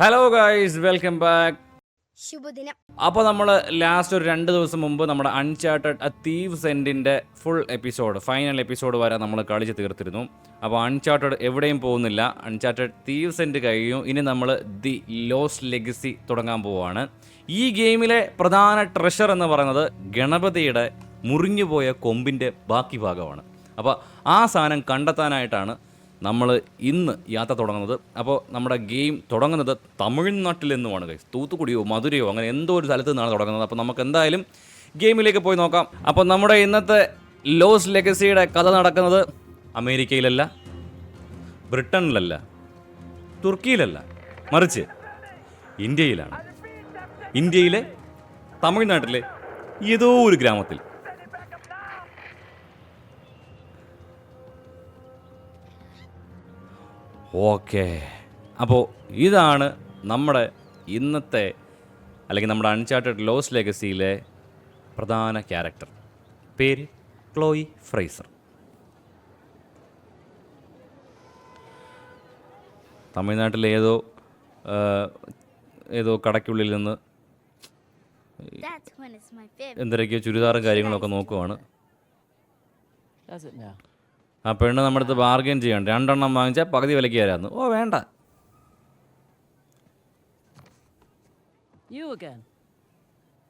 Hello guys welcome back ശുഭദിനം. അപ്പോൾ നമ്മൾ ലാസ്റ്റ് ഒരു രണ്ട് ദിവസം മുമ്പ് നമ്മുടെ അൺചാർട്ടഡ് അ തീവ് സെന്റിന്റെ ഫുൾ എപ്പിസോഡ് ഫൈനൽ എപ്പിസോഡ് വരെ നമ്മൾ കളിച്ച് തീർത്തിരുന്നു. അപ്പോൾ അൺചാർട്ടഡ് എവിടെയും പോകുന്നില്ല. അൺചാർട്ടഡ് തീവ് സെന്റ് കഴിയും ഇനി നമ്മൾ ദി ലോസ് ലെഗസി തുടങ്ങാൻ പോവുകയാണ് ഈ ഗെയിമിലെ പ്രധാന ട്രഷർ എന്ന് പറയുന്നത് ഗണപതിയുടെ മുറിഞ്ഞുപോയ കൊമ്പിന്റെ ബാക്കി ഭാഗമാണ്. അപ്പോൾ ആ സാധനം കണ്ടെത്താനായിട്ടാണ് നമ്മൾ ഇന്ന് യാത്ര തുടങ്ങുന്നത്. അപ്പോൾ നമ്മുടെ ഗെയിം തുടങ്ങുന്നത് തമിഴ്നാട്ടിൽ നിന്നുമാണ് ഗൈസ് തൂത്തുക്കുടിയോ മധുരയോ അങ്ങനെ എന്തോ ഒരു സ്ഥലത്ത് നിന്നാണ് തുടങ്ങുന്നത്. അപ്പോൾ നമുക്ക് എന്തായാലും ഗെയിമിലേക്ക് പോയി നോക്കാം. അപ്പോൾ നമ്മുടെ ഇന്നത്തെ ലോസ് ലെഗസിയുടെ കഥ നടക്കുന്നത് അമേരിക്കയിലല്ല ബ്രിട്ടനിലല്ല തുർക്കിയിലല്ല മറിച്ച് ഇന്ത്യയിലാണ്. ഇന്ത്യയിലെ തമിഴ്നാട്ടിലെ ഏതോ ഒരു ഗ്രാമത്തിൽ ഓക്കെ അപ്പോൾ ഇതാണ് നമ്മുടെ ഇന്നത്തെ അല്ലെങ്കിൽ നമ്മുടെ അൺചാർട്ടഡ് ലോസ് ലെഗസിയിലെ പ്രധാന ക്യാരക്ടർ പേര് ക്ലോയി ഫ്രൈസർ തമിഴ്നാട്ടിലെ ഏതോ ഏതോ കടയ്ക്കുള്ളിൽ നിന്ന്. എന്തൊക്കെയോ ചുരിദാറും കാര്യങ്ങളൊക്കെ നോക്കുവാണ്? ആ പെണ്ണ് നമ്മുടെ അടുത്ത് ബാർഗെയിൻ ചെയ്യണം രണ്ടെണ്ണം വാങ്ങിച്ചാൽ പകുതി വിലയ്ക്ക് തരാമെന്ന് ഓ വേണ്ട You again?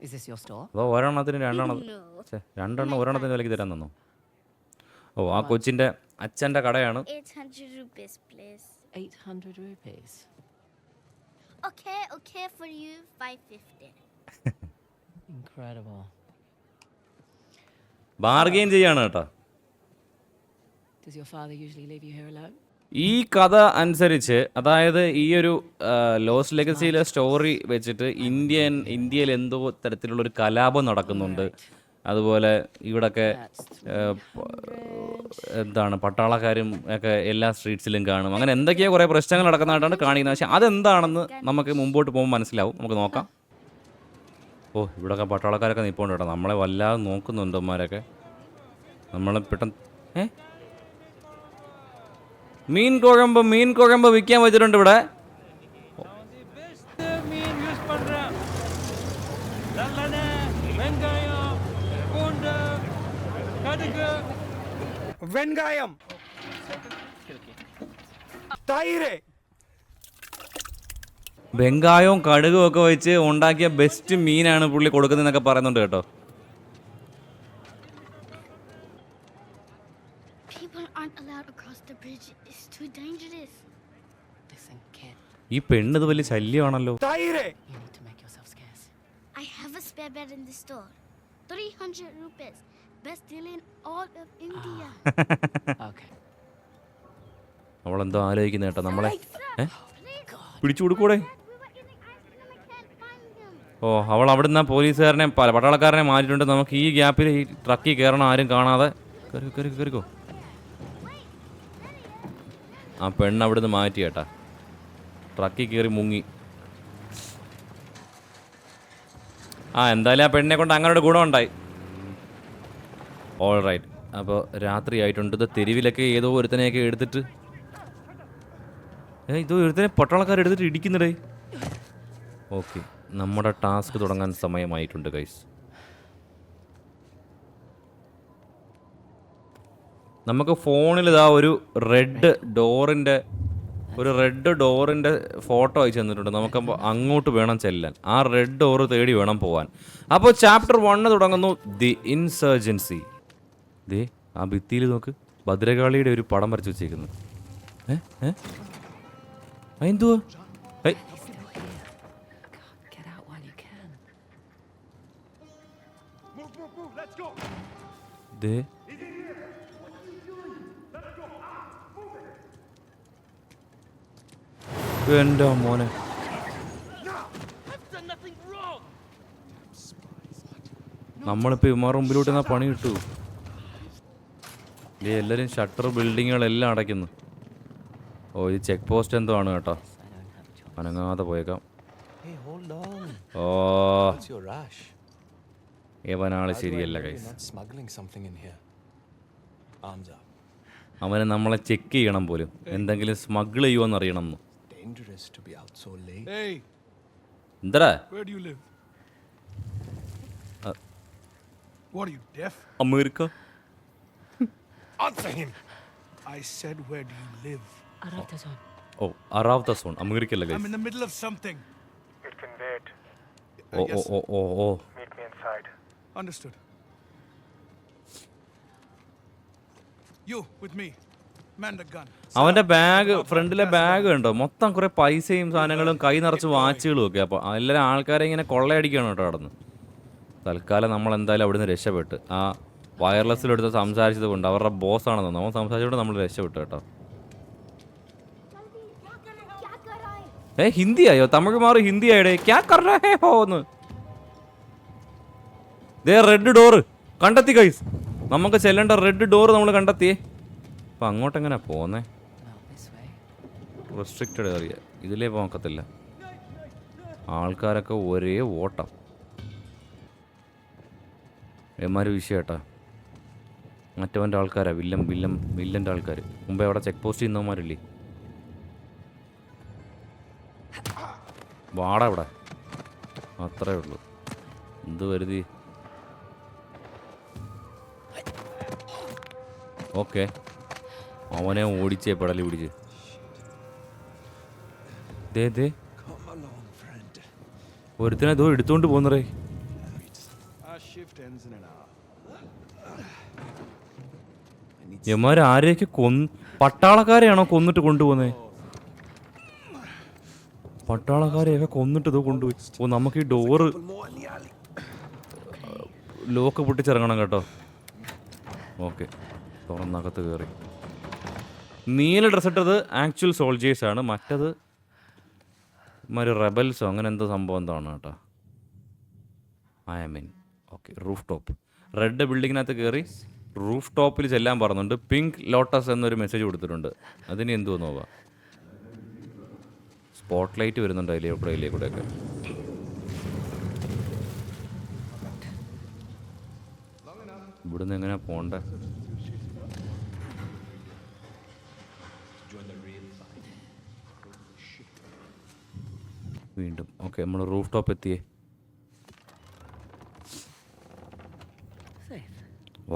Is this your store? അപ്പോൾ ഒരെണ്ണത്തിന് രണ്ടെണ്ണം. രണ്ടെണ്ണം ഒരെണ്ണത്തിന് വിലയ്ക്ക് തരാൻ തന്നു ഓ ആ കൊച്ചിന്റെ അച്ഛന്റെ കടയാണ് 800 rupees, please. 800 rupees. Okay, okay for you, 550. Incredible. Bargain ചെയ്യാണ് കേട്ടോ Does your father usually leave you here alone? ഈ കഥ അനുസരിച്ച് അതായത് ഈ ഒരു ലോസ് ലെഗസിയിലെ സ്റ്റോറി വെച്ചിട്ട് ഇന്ത്യൻ ഇന്ത്യയിൽ എന്തോ തരത്തിലുള്ള ഒരു കലാപം നടക്കുന്നുണ്ട്. അതുപോലെ ഇവിടൊക്കെ എന്താണ് പട്ടാളക്കാരും ഒക്കെ എല്ലാ സ്ട്രീറ്റ്സിലും കാണും. അങ്ങനെ എന്തൊക്കെയോ കുറേ പ്രശ്നങ്ങൾ നടക്കുന്നതായിട്ടാണ് കാണിക്കുന്നത്. പക്ഷെ അതെന്താണെന്ന് നമുക്ക് മുമ്പോട്ട് പോകുമ്പോൾ മനസ്സിലാവും. നമുക്ക് നോക്കാം. ഓ ഇവിടൊക്കെ പട്ടാളക്കാരൊക്കെ നിൽപ്പുണ്ട് കേട്ടോ. നമ്മളെ വല്ലാതെ നോക്കുന്നുണ്ട് അവന്മാരൊക്കെ നമ്മളെ പെട്ടെന്ന് ഏ? മീൻ കുഴമ്പ് മീൻ കുഴമ്പ് വിൽക്കാൻ വെച്ചിട്ടുണ്ട് ഇവിടെ. വെങ്കായം. തൈര്. വെങ്കായവും കടുകും ഒക്കെ വെച്ച് ഉണ്ടാക്കിയ ബെസ്റ്റ് മീനാണ് പുള്ളി കൊടുക്കുന്നതെന്നൊക്കെ പറയുന്നുണ്ട് കേട്ടോ. ഈ പെണ്ണത് വലിയ ശല്യമാണല്ലോ. I ആലോചിക്കുന്ന കേട്ടോ നമ്മളെ. പിടിച്ചു കൊടുക്കൂടെ? ഓ അവൾ അവിടുന്ന് പോലീസുകാരനെ പട്ടാളക്കാരനെ മാറ്റിട്ടുണ്ട് നമുക്ക് ഈ ഗ്യാപ്പിൽ ഈ ട്രക്കിൽ കയറണം ആരും കാണാതെ. കയറിക്കോ കയറിക്കോ കയറിക്കോ ആ പെണ്ണ് അവിടുന്ന് മാറ്റി കേട്ടാ. ട്രക്കിൽ കയറി മുങ്ങി. ആ എന്തായാലും ആ പെണ്ണിനെ കൊണ്ട് അങ്ങനെ ഒരു ഗുണമുണ്ടായി ഓൾ റൈറ്റ് അപ്പോൾ രാത്രി ആയിട്ടുണ്ട്. ഇത് തെരുവിലൊക്കെ ഏതോ ഒരുത്തനെയൊക്കെ എടുത്തിട്ട്. ഏ ഇതോ ഒരുത്തനെ പട്ടാളക്കാർ എടുത്തിട്ട് ഇടിക്കുന്നുണ്ടേ ഓക്കെ നമ്മുടെ ടാസ്ക് തുടങ്ങാൻ സമയമായിട്ടുണ്ട് ഗൈസ് നമുക്ക് ഫോണിൽ ഇതാ ഒരു റെഡ് ഡോറിന്റെ ഒരു റെഡ് ഡോറിന്റെ ഫോട്ടോ അയച്ചു തന്നിട്ടുണ്ട്. നമുക്ക് അങ്ങോട്ട് വേണം ചെല്ലാൻ. ആ റെഡ് ഡോർ തേടി വേണം പോവാൻ. അപ്പോൾ ചാപ്റ്റർ വണ്ണ് തുടങ്ങുന്നു. ദി ഇൻസർജൻസി ദേ ആ ഭിത്തിയിൽ നോക്ക്. ഭദ്രകാളിയുടെ ഒരു പടം വരച്ച് വെച്ചേക്കുന്നു ഏ ഏ? എന്തുവാ. ദേ. എന്റെ മോനെ? നമ്മളിപ്പോ ഇമാർ മുമ്പിലോട്ട് എന്നാ പണി കിട്ടൂ? ദേ എല്ലാരും ഷട്ടർ ബിൽഡിങ്ങുകളെല്ലാം അടയ്ക്കുന്നു. ഓ ഇത് ചെക്ക് പോസ്റ്റ് എന്തോ ആണ് കേട്ടോ. അനങ്ങാതെ പോയേക്കാം. ഓ? ഏവനാൾ ശരിയല്ല കൈസ്. അവനെ നമ്മളെ ചെക്ക് ചെയ്യണം പോലും. എന്തെങ്കിലും സ്മഗിൾ ചെയ്യുമോന്ന് അറിയണം എന്ന് dangerous to be out so late. Hey. Ndra. Where do you live? Uh, what are you, deaf? America. Answer him. I said, where do you live? Aravda zone. Oh, Aravda. America guys. I'm in the middle of something. It can wait. Oh, oh, oh, oh, oh. Meet me inside. Understood. You, with me. അവന്റെ bag ഫ്രണ്ടിലെ bag കണ്ടോ മൊത്തം കുറെ പൈസയും സാധനങ്ങളും കൈ നിറച്ച് വാച്ചുകളും ഒക്കെ. അപ്പൊ എല്ലാ ആൾക്കാരെ ഇങ്ങനെ കൊള്ളയടിക്കണം കേട്ടോ അവിടെ തൽക്കാലം നമ്മൾ എന്തായാലും അവിടുന്ന് രക്ഷപ്പെട്ട്. ആ വയർലെസ്സിലെടുത്ത് സംസാരിച്ചത് കൊണ്ട് അവരുടെ ബോസ് ആണെന്ന് നമ്മൾ സംസാരിച്ചുകൊണ്ട് നമ്മൾ രക്ഷപ്പെട്ടു കേട്ടോ. ഏ ഹിന്ദി ആയോ തമിഴ് മാറി ഹിന്ദി ആയിടേ ക്യാ കർ രഹേ ഹോ ദേ റെഡ് ഡോറ് കണ്ടെത്തി കൈസ് നമുക്ക് ചെല്ലേണ്ട റെഡ് ഡോർ നമ്മൾ കണ്ടെത്തിയേ. അപ്പൊ അങ്ങോട്ടെങ്ങനെ this റെസ്ട്രിക്റ്റഡ് ഏറിയ ഇതിലേ പോക്കത്തില്ല ആൾക്കാരൊക്കെ ഒരേ ഓട്ടം. എമാര് വിഷയട്ടാ. മറ്റവന്റെ ആൾക്കാരാ വില്ലൻ വില്ലൻ വില്ലന്റെ ആൾക്കാർ മുമ്പേ അവിടെ ചെക്ക് പോസ്റ്റ് ചെയ്യുന്നവന്മാരില്ലേ? വാടാ ഇവിടെ. അത്രേ ഉള്ളൂ. എന്ത് കരുതി ഓക്കെ അവനെ ഓടിച്ചേ പടലി പിടിച്ച് ദേ ദേ. ഒരുത്തിനെ എടുത്തോണ്ട് പോന്നറേ. യമാര് ആരെയൊക്കെ കൊന്ന് പട്ടാളക്കാരെയാണോ കൊന്നിട്ട് കൊണ്ടുപോകുന്നത് പട്ടാളക്കാരെയൊക്കെ കൊന്നിട്ട് ഇതോ കൊണ്ടുപോയി നമുക്ക് ഈ ഡോറ്. ലോക്ക് പൊട്ടിച്ചിറങ്ങണം കേട്ടോ ഓക്കെ തുറന്നകത്ത് കയറി നീല ഡ്രസ് ഇട്ടത് ആക്ച്വൽ സോൾജേഴ്സ് ആണ്. മറ്റത് ഒരു റെബൽസോ അങ്ങനെ എന്തോ സംഭവം എന്താണ് കേട്ടോ? I mean okay roof top red ബിൽഡിങ്ങിനകത്ത് കയറി റൂഫ് ടോപ്പിൽ ചെല്ലാൻ പറഞ്ഞുണ്ട്. പിങ്ക് ലോട്ടസ് എന്നൊരു മെസ്സേജ് കൊടുത്തിട്ടുണ്ട്. അതിന് എന്തു നോവ സ്പോട്ട് ലൈറ്റ് വരുന്നുണ്ട് അതിലേ കൂടെ അതിലേ കൂടെയൊക്കെ ഇവിടുന്ന് എങ്ങനെ പോണ്ടേ? വീണ്ടും. ഓക്കെ നമ്മൾ റൂഫ് ടോപ്പ് എത്തിയേ.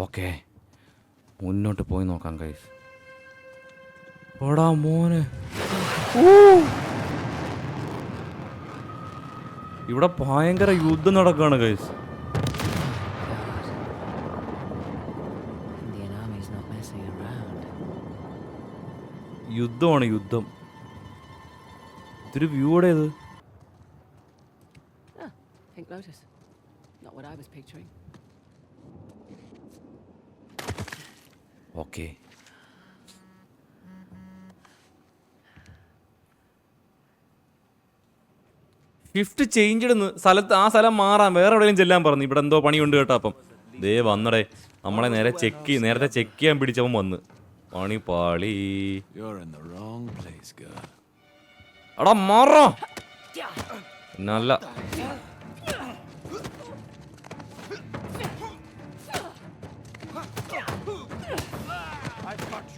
ഓക്കെ. മുന്നോട്ട് പോയി നോക്കാം കൈസ് ഓടാ മോനെ. ഇവിടെ ഭയങ്കര യുദ്ധം നടക്കുകയാണ് കൈസ്. യുദ്ധമാണ് യുദ്ധം. ഇത്തിരി വ്യൂടെ ഇത്? Pink Lotus. Not what I was picturing. Okay shift change ഇടുന്നു. സ്ഥലത്ത് ആ സ്ഥലം മാറാം വേറെ എവിടെയും ചെല്ലാൻ പറഞ്ഞു. ഇവിടെ എന്തോ പണിയുണ്ട് കേട്ടോ അപ്പം. ദേ വന്നടേ. നമ്മളെ നേരെ ചെക്ക് നേരത്തെ ചെക്ക് ചെയ്യാൻ പിടിച്ചവൻ വന്ന്. പണി പാളി. You're in the wrong place, girl. എടാ മാറോ നല്ല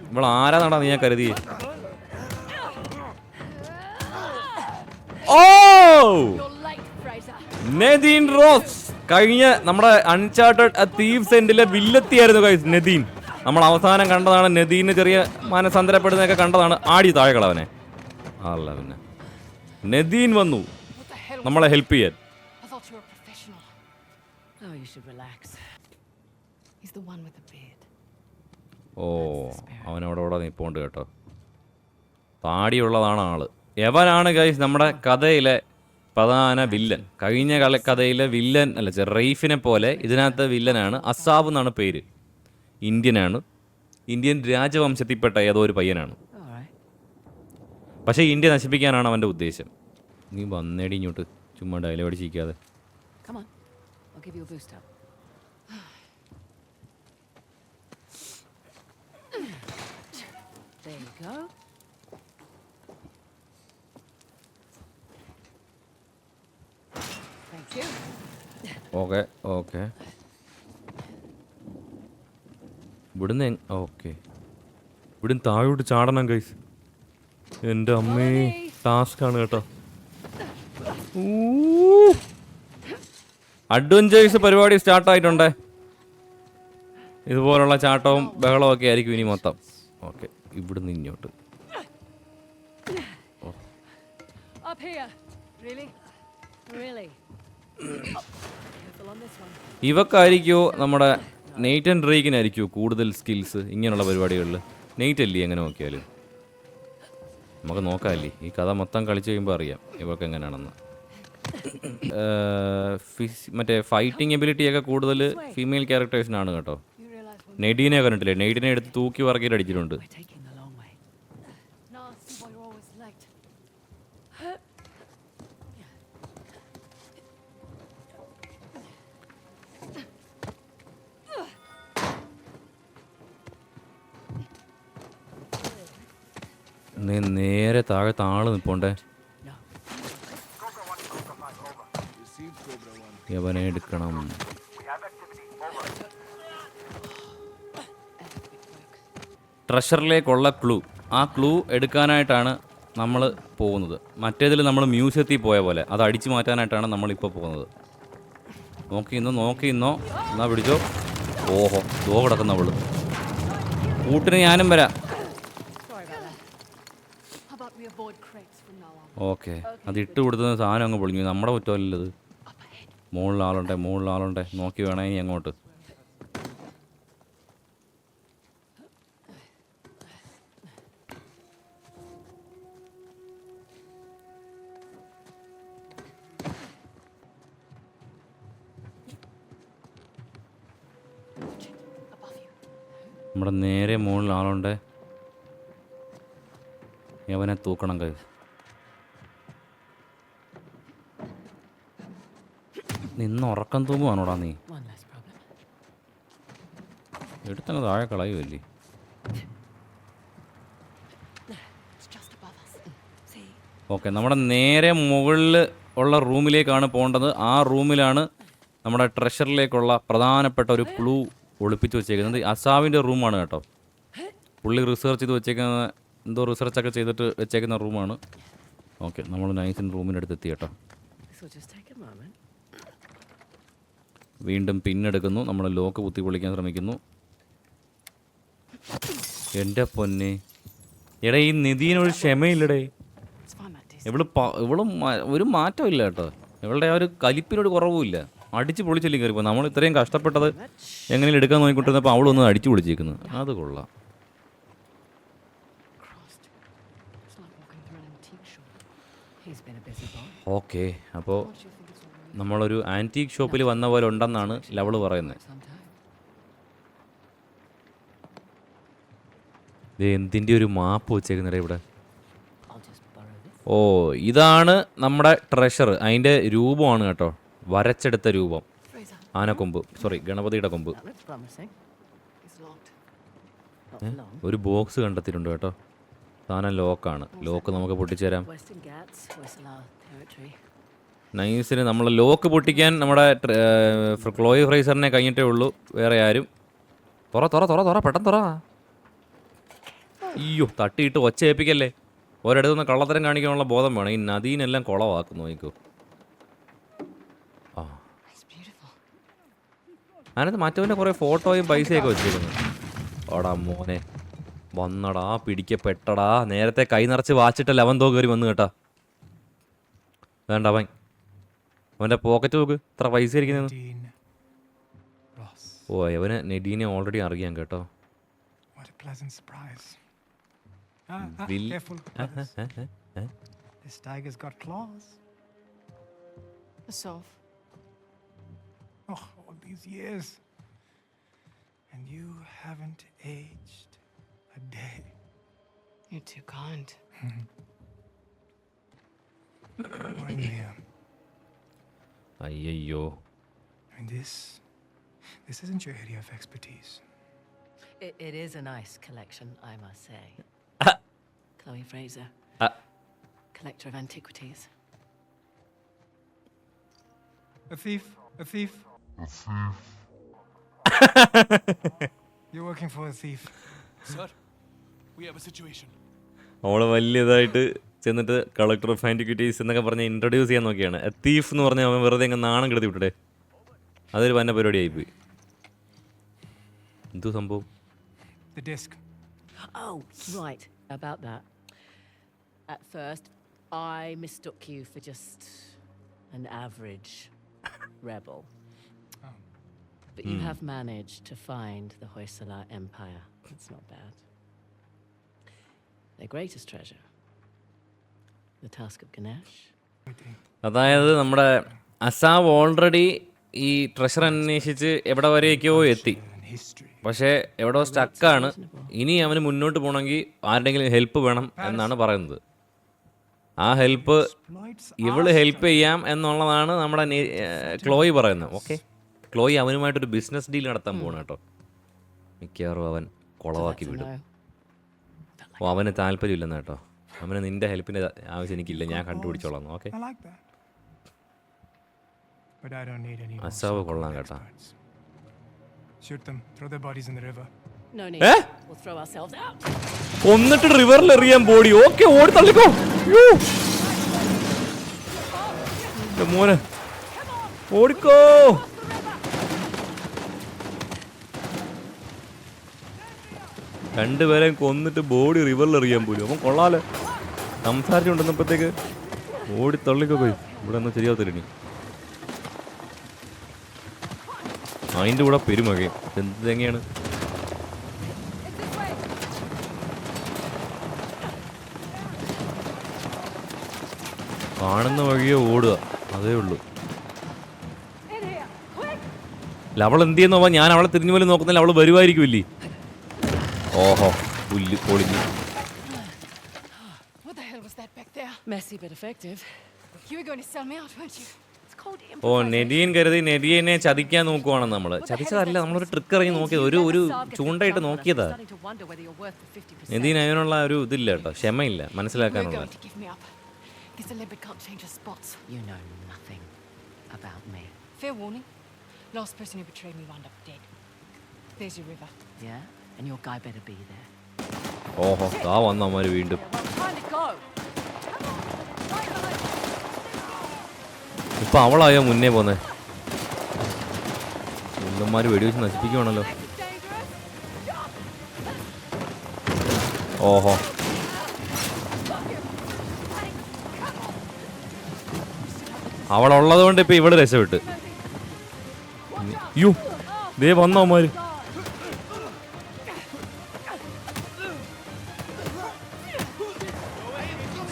ഇവിടെ ആരാ നടാ നീ ഞാൻ കരുതി ഓ. നദീൻ റോസ് കഴിഞ്ഞ നമ്മുടെ അൺചാർട്ടഡ് തീവ് സെന്റിലെ വില്ലെത്തിയായിരുന്നു നദീൻ നമ്മൾ അവസാനം കണ്ടതാണ് നദീന് ചെറിയ മനസന്തരപ്പെടുന്നതൊക്കെ കണ്ടതാണ് ആടി താഴെ കളവനെ അല്ല പിന്നെ നദീൻ വന്നു? നമ്മളെ ഹെൽപ്പ് ചെയ്യാൻ. Oh. ഓ അവനവിടെ അവിടെ നിപ്പോണ്ട് കേട്ടോ. പാടിയുള്ളതാണ് ആൾ. എവനാണ് ഗൈസ് നമ്മുടെ കഥയിലെ പ്രധാന വില്ലൻ? കഴിഞ്ഞ കള കഥയിലെ വില്ലൻ അല്ല റെയ്ഫിനെ പോലെ ഇതിനകത്ത് വില്ലനാണ് അസാബ് എന്നാണ് പേര്. ഇന്ത്യനാണ്. ഇന്ത്യൻ രാജവംശത്തിൽപ്പെട്ട ഏതോ ഒരു പയ്യനാണ്. പക്ഷേ ഇന്ത്യ നശിപ്പിക്കാനാണ് അവന്റെ ഉദ്ദേശം. നീ വന്നേടി ഇങ്ങോട്ട്. ചുമ്മാ ഡയലോഗ് അടിച്ചിരിക്കാതെ. There you go. Thank you. Okay okay ഇവിടുന്ന് ഓക്കെ ഇവിടുന്ന് താഴോട്ട് ചാടണം കൈസ് എന്റെ അമ്മേ ടാസ്ക് ആണ് കേട്ടോ. അഡ്വഞ്ചേഴ്സ് പരിപാടി സ്റ്റാർട്ട് ആയിട്ടുണ്ട്. ഇതുപോലുള്ള ചാട്ടവും ബഹളവും ഒക്കെ ആയിരിക്കും ഇനി മൊത്തം. ഓക്കെ ഇവിടുന്ന് ഇങ്ങോട്ട്. ഇവക്കായിരിക്കോ നമ്മുടെ നെയ്റ്റ് ആൻഡ് ഡ്രേക്കിനായിരിക്കോ കൂടുതൽ സ്കിൽസ് ഇങ്ങനെയുള്ള പരിപാടികളിൽ നെയ്റ്റ് അല്ലേ എങ്ങനെ നോക്കിയാലും? നമുക്ക് നോക്കാമല്ലേ ഈ കഥ മൊത്തം കളിച്ചു കഴിയുമ്പോൾ അറിയാം ഇവർക്ക് എങ്ങനെയാണെന്ന്. ഫിസ്- മറ്റേ ഫൈറ്റിംഗ് എബിലിറ്റിയൊക്കെ കൂടുതൽ ഫീമെയിൽ ക്യാരക്ടേഴ്സിനാണ് കേട്ടോ. നെയ്ഡീനെ കണ്ടിട്ടില്ലേ? നെയ്ഡിനെ എടുത്ത് തൂക്കി വറക്കിയിട്ട് അടിച്ചിട്ടുണ്ട്. നീ നേരെ താഴെ താൾ നിൽപ്പോണ്ടേ യവനെ എടുക്കണം. ട്രഷറിലേക്കുള്ള ക്ലൂ. ആ ക്ലൂ എടുക്കാനായിട്ടാണ് നമ്മൾ പോകുന്നത്. മറ്റേതിൽ നമ്മൾ മ്യൂസിയത്തിൽ പോയ പോലെ. അത് അടിച്ചു മാറ്റാനായിട്ടാണ് നമ്മളിപ്പോൾ പോകുന്നത്. നോക്കി ഇന്നോ നോക്കി ഇന്നോ എന്നാ പിടിച്ചോ. ഓഹോ ദോ കിടക്കുന്ന അവൾ. കൂട്ടിന് ഞാനും വരാം? ഓക്കെ അത് ഇട്ട് കൊടുത്തുന്ന സാധനം അങ്ങ് പൊളിഞ്ഞു. നമ്മുടെ കുറ്റമല്ലത്. മുകളിൽ ആളുണ്ടേ മുകളിൽ ആളുണ്ടേ. നോക്കി വേണേ ഇനി അങ്ങോട്ട്. നേരെ മുകളിൽ ആളുണ്ട്. യവനെ തൂക്കണം കൈ. നിന്ന് ഉറക്കം തൂങ്ങുവാണോടാ നീ. എടുത്തങ്ങ് താഴെ കളയുമല്ലേ? ഓക്കെ നമ്മുടെ നേരെ മുകളിൽ ഉള്ള റൂമിലേക്കാണ് പോകേണ്ടത്. ആ റൂമിലാണ് നമ്മുടെ ട്രഷറിലേക്കുള്ള പ്രധാനപ്പെട്ട ഒരു ക്ലൂ ഒളിപ്പിച്ച് വെച്ചേക്കുന്നത്. അസാവിന്റെ റൂമാണ് കേട്ടോ. പുള്ളി റിസർച്ച് ചെയ്ത് വെച്ചേക്കുന്ന എന്തോ റിസർച്ചൊക്കെ ചെയ്തിട്ട് വെച്ചേക്കുന്ന റൂമാണ്. ഓക്കെ നമ്മൾ നൈസിൻ റൂമിന്റെ അടുത്ത് എത്തി കേട്ടോ. വീണ്ടും പിന്നെടുക്കുന്നു നമ്മൾ ലോക്ക് കുത്തി പൊളിക്കാൻ ശ്രമിക്കുന്നു. എന്റെ പൊന്നെ. എടാ ഈ നിധിനൊരു ക്ഷമയില്ലടേ. ഇവളും ഇവൾ ഒരു മാറ്റമില്ല കേട്ടോ. ഇവളുടെ ആ ഒരു കലിപ്പിനൊരു കുറവുമില്ല. അടിച്ച് പൊളിച്ചല്ലേ കയറിപ്പോ നമ്മൾ ഇത്രയും കഷ്ടപ്പെട്ടത് എങ്ങനെയും എടുക്കാൻ നോക്കിക്കൊണ്ടിരുന്നപ്പോൾ അവളൊന്ന് അടിച്ചു പൊളിച്ചേക്കുന്നു അത് കൊള്ളാം. ഓക്കെ അപ്പോൾ? നമ്മളൊരു ആന്റീക് ഷോപ്പിൽ വന്ന പോലെ ഉണ്ടെന്നാണ് ലവൾ പറയുന്നത്. ഇത് എന്തിന്റെ ഒരു മാപ്പ് വെച്ചേക്കുന്നില്ല ഇവിടെ. ഓ ഇതാണ് നമ്മുടെ ട്രഷർ അതിന്റെ രൂപമാണ് കേട്ടോ വരച്ചെടുത്ത രൂപം. ആനക്കൊമ്പ് സോറി ഗണപതിയുടെ കൊമ്പ്. ഒരു ബോക്സ് കണ്ടെത്തിയിട്ടുണ്ട് കേട്ടോ. സാധനം ലോക്കാണ്. ലോക്ക് നമുക്ക് Westlaw territory. നൈസിന് നമ്മൾ ലോക്ക് പൊട്ടിക്കാൻ നമ്മുടെ ക്ലോയി ഫ്രൈസറിനെ കഴിഞ്ഞിട്ടേ ഉള്ളൂ. വേറെ ആരും. തുറ തുറ തുറ തുറ പെട്ടെന്ന് തുറ. അയ്യോ തട്ടിയിട്ട് ഒച്ച ഏൽപ്പിക്കല്ലേ? ഒരിടത്തുനിന്ന് കള്ളത്തരം കാണിക്കാനുള്ള ബോധം വേണം. ഈ നദീനെല്ലാം കുളവാക്കുന്നു നോക്കൂ അതിനകത്ത് മറ്റവന്റെ കുറേ ഫോട്ടോയും പൈസയൊക്കെ വെച്ചിരുന്നു ഓടാ മോനെ വന്നടാ പിടിക്കപ്പെട്ടടാ നേരത്തെ കൈ നിറച്ച് വാച്ചിട്ടല്ല അവൻ തോ കയറി വന്നു കേട്ടാ വേണ്ട അവൻ അവന്റെ പോക്കറ്റ് നോക്ക് ഇത്ര പൈസ ഇരിക്കുന്നത്. ഓ അവന് നെഡീനെ ഓൾറെഡി അറിയാം കേട്ടോ. Ah, ah, This tiger's got claws. A soft. Oh, these years. And you haven't aged a day. You're too kind. I uh. I mean, this, this isn't your area of expertise. it, it is a nice collection, I must say. Ah. Chloe Fraser, uh. collector of antiquities. A thief, a thief, A thief. You're working for a thief. Sir, we have a situation. അവൾ വലിയതായിട്ട് ചെന്നിട്ട് collector of antiquities എന്നൊക്കെ പറഞ്ഞ് introduce ചെയ്യാൻ നോക്കിയാണ് thief എന്ന് പറഞ്ഞാൽ അവൻ വെറുതെ അങ്ങ് നാണം കെടുത്തി വിട്ടേ അതൊരു വന്ന പരിപാടിയായിപ്പോയി എന്തോ സംഭവം The disc. Oh, right. About that. At first, I mistook you for just an average rebel. But you mm. have managed to find the Hoysala Empire. It's not bad. Their greatest treasure, the task of Ganesh. അതായത് നമ്മുടെ അസാവ് already ഈ treasure അന്വേഷിച്ച് എവിടെ വരെയൊക്കെയോ എത്തി. പക്ഷേ എവിടെയോ സ്റ്റക്കാണ് ഇനി അവന് മുന്നോട്ട് പോകണമെങ്കിൽ ആരുടെങ്കിലും ഹെൽപ്പ് വേണം എന്നാണ് പറയുന്നത് ആ ഹെൽപ്പ് ഇവൾ ഹെൽപ്പ് ചെയ്യാം എന്നുള്ളതാണ് നമ്മുടെ ക്ലോയി പറയുന്നത് ഓക്കെ ക്ലോയി അവനുമായിട്ടൊരു ബിസിനസ് ഡീൽ നടത്താൻ പോകണം കേട്ടോ. മിക്കവാറും അവൻ കുളവാക്കി വിടും. ഓ അവന് താല്പര്യമില്ലെന്ന് കേട്ടോ. അവന് നിന്റെ ഹെൽപ്പിന്റെ ആവശ്യം എനിക്കില്ല ഞാൻ കണ്ടുപിടിച്ചോളാം. ഓക്കെ. അസാവ് കൊള്ളാം കേട്ടോ. Eh? കൊന്നിട്ട് റിവറിൽ എറിയാൻ ബോഡി ഓക്കെ ഓടി തള്ളിക്കോ. എന്റെ മോനെ. ഓടിക്കോ. രണ്ടുപേരെയും കൊന്നിട്ട് ബോഡി റിവറിൽ എറിയാൻ പോലും. അപ്പം കൊള്ളാലോ. സംസാരിച്ചുകൊണ്ടിരുന്നപ്പോഴത്തേക്ക് ഓടി തള്ളിക്കോ പോയി. ഇവിടെ ഒന്നും ശരിയാവത്തില്ല ഇനി. അതിന്റെ കൂടെ പെരുമകയും. എന്ത് തേങ്ങയാണ്? കാണുന്ന വഴിയോ ഓടുക. അതേ ഉള്ളൂ. അല്ല അവൾ എന്ത് ചെയ്യുന്നോ? ഞാൻ അവളെ തിരിഞ്ഞു പോലും നോക്കുന്നില്ല. അവൾ വരുമായിരിക്കുമില്ലേ ഓഹോ പുല്ല് പൊളിഞ്ഞു What the hell was that back there? Messy but effective. You were going to sell me out, weren't you? It's called ഓ നെഡിയൻ കരുതി നെഡിയനെ ചതിക്കാൻ നോക്കുവാണ് നമ്മൾ ചതിച്ചതല്ല നമ്മളൊരു ട്രിക്ക് ഇറങ്ങി നോക്കിയത് ഒരു ഒരു ചൂണ്ടയിട്ട് നോക്കിയതാ നെദീൻ അതിനുള്ള ഒരു ഇതില്ല കേട്ടോ ക്ഷമയില്ല മനസ്സിലാക്കാനുള്ള going to give me up. Guess a leopard can't change his spots. You know nothing about me. Fair warning. Last person who betrayed me wound up dead. There's your river. Yeah? ഓഹോ വീണ്ടും Well, time to go. ഇപ്പൊ അവളായോ മുന്നേ പോന്നെ? ഉള്ളന്മാര് വെടിവെച്ച് നശിപ്പിക്കുവാണല്ലോ. ഓഹോ. അവളുള്ളത് കൊണ്ട് ഇപ്പൊ ഇവിടെ രക്ഷപ്പെട്ട്. യു ദേ വന്നോ അവന്മാര്.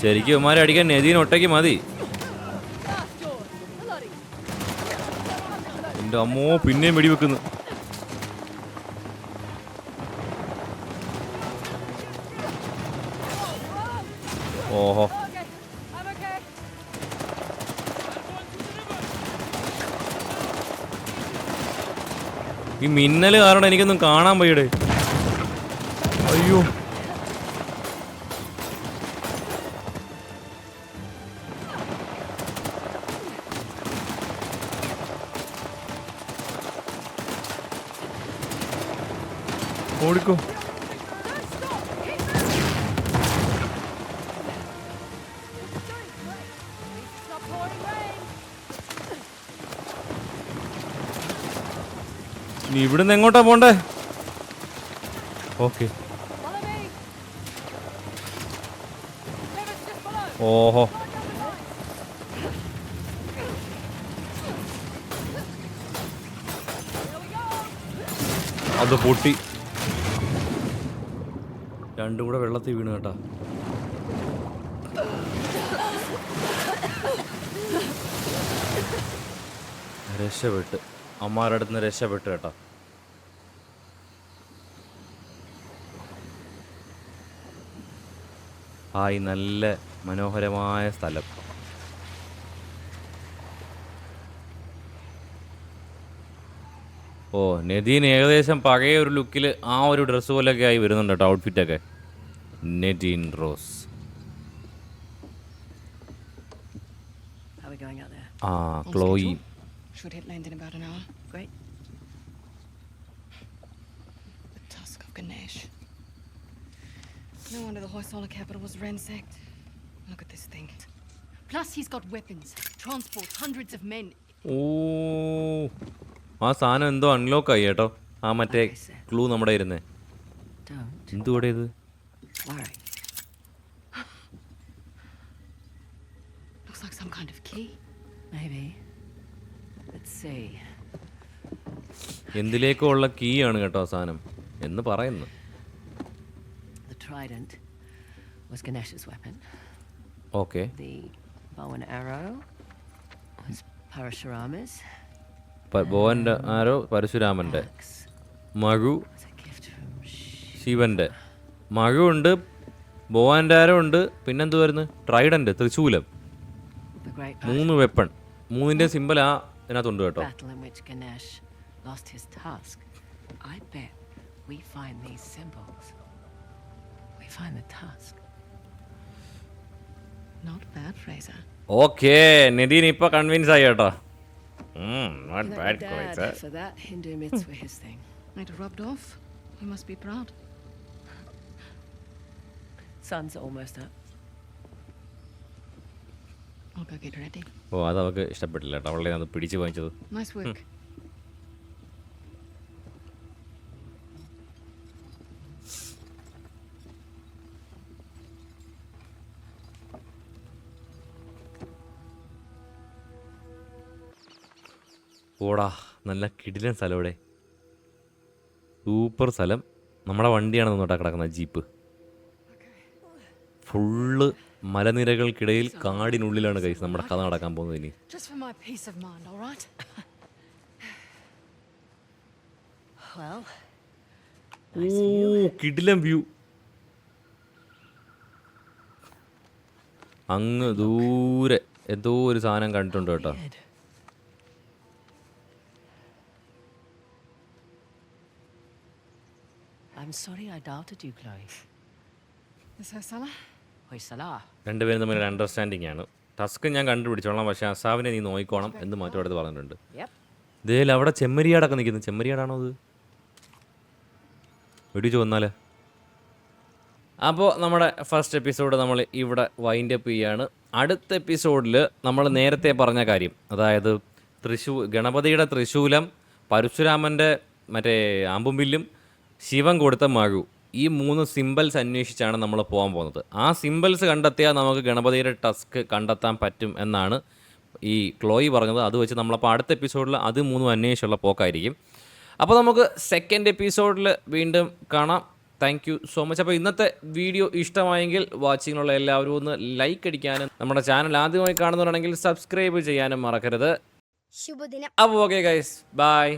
ശരിക്കും ഉമാരെ അടിക്കാൻ നദീൻ ഒട്ടയ്ക്ക് മതി. എന്റെ അമ്മോ പിന്നെയും വെടിവെക്കുന്നു. ഓഹോ. ഈ മിന്നൽ കാരണം എനിക്കൊന്നും കാണാൻ പോയിടേ അയ്യോ. നീ ഇവിടുന്ന് എങ്ങോട്ടാ പോണ്ടേ? ഓക്കെ. ഓഹോ. അത് പൊട്ടി. രണ്ടും കൂടെ വെള്ളത്തിൽ വീണ് കേട്ടാ. രക്ഷപ്പെട്ട്. അമ്മാരുടെ അടുത്ത് നിന്ന് രക്ഷപ്പെട്ട് കേട്ടോ. ഹായ് നല്ല മനോഹരമായ സ്ഥലം ഓ നദീൻ ഏകദേശം പഴയ ഒരു ലുക്കിൽ ആ ഒരു ഡ്രസ്സ് പോലെയൊക്കെ ആയി വരുന്നുണ്ട് കേട്ടോ ഔട്ട്ഫിറ്റൊക്കെ നദീൻ റോസ് ആ Chloe Should hit land in about an hour. Great. The Tusk of Ganesh. No wonder the Hoysala capital was ransacked. Look at this thing. Plus, he's got weapons, transport, hundreds of men. ഓ ആ സാധനം എന്തോ unlock ആയി കേട്ടോ ആ മറ്റേ clue നമ്മുടെ ഇരുന്നേ എന്തുകൂടെ ഇത്. Looks like some kind of key. Maybe. Let's see. എന്തിലേക്കോ ഉള്ള കീ ആണ് കേട്ടോ സാധനം എന്ന് പറയുന്നു trident was Ganesh's weapon. Okay. The bow and arrow was Parashurama's. But bow and arrow, മഴു was a gift from bow and arrow ബോവാൻഡാരോ വരുന്നു Trident തൃശൂലം മൂന്ന് weapon മൂന്നിന്റെ symbol ആ ഇതിനകത്തുണ്ട് കേട്ടോ lost his tusk. I bet we find these symbols. We find the tusk. Not bad, Fraser. Okay Nithin ഇപ്പൊ convince ആയി കേട്ടോ not Thank bad Dad for that Hindu myths were his thing. Might have rubbed off. You must be proud. Sun's almost up. I'll go get ready. ഓ അത് അവൾക്ക് ഇഷ്ടപ്പെട്ടില്ല കേട്ടോ അവളുടെ അത് പിടിച്ച് വാങ്ങിച്ചത് Nice work. ഓടാ നല്ല കിടിലൻ സ്ഥലം ഇവിടെ. സൂപ്പർ സ്ഥലം. നമ്മുടെ വണ്ടിയാണ് നിന്നോട്ടാ കിടക്കുന്നത് ജീപ്പ്. ഫുള്ള് മലനിരകൾക്കിടയിൽ കാടിനുള്ളിലാണ് കൈസ് നമ്മുടെ കഥ നടക്കാൻ പോകുന്നത് ഇനി. കിടിലൻ വ്യൂ അങ്ങ് ദൂരെ എന്തോ ഒരു സാധനം കണ്ടിട്ടുണ്ട് കേട്ടോ. I'm sorry I doubted you, Chloe. Is her Salah? Hoysala. രണ്ടുപേരും തമ്മിൽ ഒരു അണ്ടർസ്റ്റാൻഡിംഗ് ആണ് ടസ്ക് ഞാൻ കണ്ടുപിടിച്ചോളാം പക്ഷേ അസാവിനെ നീ നോയിക്കോണം എന്ന് മാറ്റം അടുത്ത് പറഞ്ഞിട്ടുണ്ട് Yep. ഇതേൽ അവിടെ ചെമ്മരിയാടൊക്കെ നിൽക്കുന്നു ചെമ്മരിയാടാണോ അത് വെടിച്ചു വന്നാലേ അപ്പോൾ നമ്മുടെ ഫസ്റ്റ് എപ്പിസോഡ് നമ്മൾ ഇവിടെ വൈൻഡ് അപ്പ് ചെയ്യാണ് അടുത്ത എപ്പിസോഡിൽ നമ്മൾ നേരത്തെ പറഞ്ഞ കാര്യം അതായത് തൃശൂ ഗണപതിയുടെ തൃശൂലം പരശുരാമന്റെ മറ്റേ ആമ്പുംവില്ലും ശിവൻ കൊടുത്ത മഴു. ഈ മൂന്ന് സിമ്പിൾസ് അന്വേഷിച്ചാണ് നമ്മൾ പോകാൻ പോകുന്നത്. ആ സിമ്പിൾസ് കണ്ടെത്തിയാൽ നമുക്ക് ഗണപതിയുടെ ടസ്ക് കണ്ടെത്താൻ പറ്റും എന്നാണ് ഈ ക്ലോയി പറഞ്ഞത്. അത് വെച്ച് നമ്മളപ്പോൾ അടുത്ത എപ്പിസോഡിൽ അത് മൂന്നും അന്വേഷിച്ചുള്ള പോക്കായിരിക്കും. അപ്പോൾ നമുക്ക് സെക്കൻഡ് എപ്പിസോഡിൽ വീണ്ടും കാണാം. താങ്ക് യു സോ മച്ച് അപ്പോൾ ഇന്നത്തെ വീഡിയോ ഇഷ്ടമായെങ്കിൽ വാച്ചിങ്ങിനുള്ള എല്ലാവരും ഒന്ന് ലൈക്ക് അടിക്കാനും നമ്മുടെ ചാനൽ ആദ്യമായി കാണുന്നവരാണെങ്കിൽ സബ്സ്ക്രൈബ് ചെയ്യാനും മറക്കരുത്. ശുഭദിനം. അപ്പോൾ ഓക്കെ ഗൈസ് ബൈ